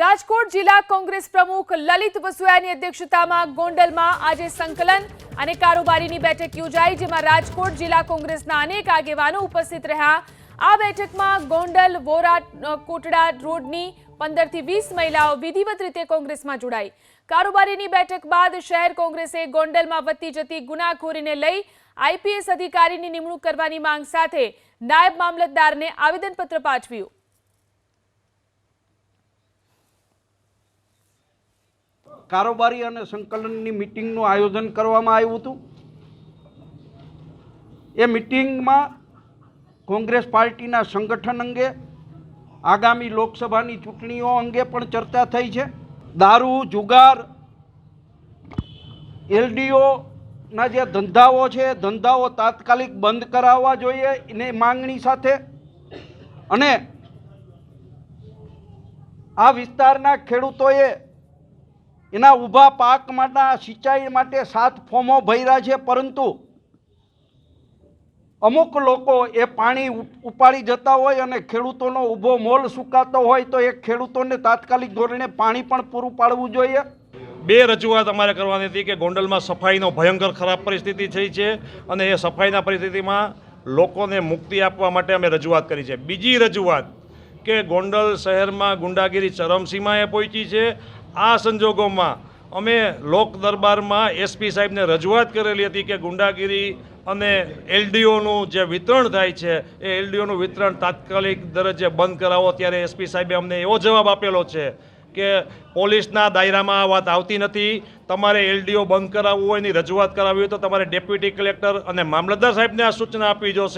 રાજકોટ જિલ્લા કોંગ્રેસ પ્રમુખ લલિત વસુયાની અધ્યક્ષતામાં ગોંડલમાં આજે સંકલન અને કારોબારીની બેઠક યોજાઈ, જેમાં રાજકોટ જિલ્લા કોંગ્રેસના અનેક આગેવાનો ઉપસ્થિત રહ્યા. આ બેઠકમાં ગોંડલ વોરા કોટડા રોડની પંદરથી વીસ મહિલાઓ વિધિવત રીતે કોંગ્રેસમાં જોડાઈ. કારોબારીની બેઠક બાદ શહેર કોંગ્રેસે ગોંડલમાં વધતી જતી ગુનાખોરીને લઈ આઈપીએસ અધિકારીની નિમણૂક કરવાની માંગ સાથે નાયબ મામલતદારને આવેદનપત્ર પાઠવ્યું. કારોબારી અને સંકલનની મિટિંગનું આયોજન કરવામાં આવ્યું હતું. એ મિટિંગમાં કોંગ્રેસ પાર્ટીના સંગઠન અંગે, આગામી લોકસભાની ચૂંટણીઓ અંગે પણ ચર્ચા થઈ છે. દારૂ, જુગાર, એલડીઓના જે ધંધાઓ છે ધંધાઓ તાત્કાલિક બંધ કરાવવા જોઈએ એની માંગણી સાથે. અને આ વિસ્તારના ખેડૂતોએ એના ઊભા પાક માટે સિંચાઈ માટે સાત ફોર્મો ભર્યા છે, પરંતુ અમુક લોકો એ પાણી ઉપ- ઉપાડી જતા હોય અને ખેડૂતોનો ઊભો મોલ સુકાતો હોય તો એ ખેડૂતોને તાત્કાલિક ધોરણે પાણી પણ પૂરું પાડવું જોઈએ. બે રજૂઆત અમારે કરવાની હતી કે ગોંડલમાં સફાઈનો ભયંકર ખરાબ પરિસ્થિતિ થઈ છે અને એ સફાઈના પરિસ્થિતિમાં લોકોને મુક્તિ આપવા માટે અમે રજૂઆત કરી છે. બીજી રજૂઆત કે ગોંડલ શહેરમાં ગુંડાગીરી ચરમસીમાએ પહોંચી છે આ સંજોગોમાં અમે લોક દરબારમાં એસપી સાહેબને રજૂઆત કરેલી હતી કે ગુંડાગીરી અને એલડીઓનું જે વિતરણ થાય છે, એ એલડીઓનું વિતરણ તાત્કાલિક દરજ્જે બંધ કરાવો. ત્યારે એસપી સાહેબે અમને એવો જવાબ આપેલો છે કે પોલીસના દાયરામાં આ વાત આવતી નથી. તમારે એલડીઓ બંધ કરાવવું હોય એની રજૂઆત કરાવવી હોય તો તમારે ડેપ્યુટી કલેક્ટર અને મામલતદાર સાહેબને આ સૂચના આપવી જોશે.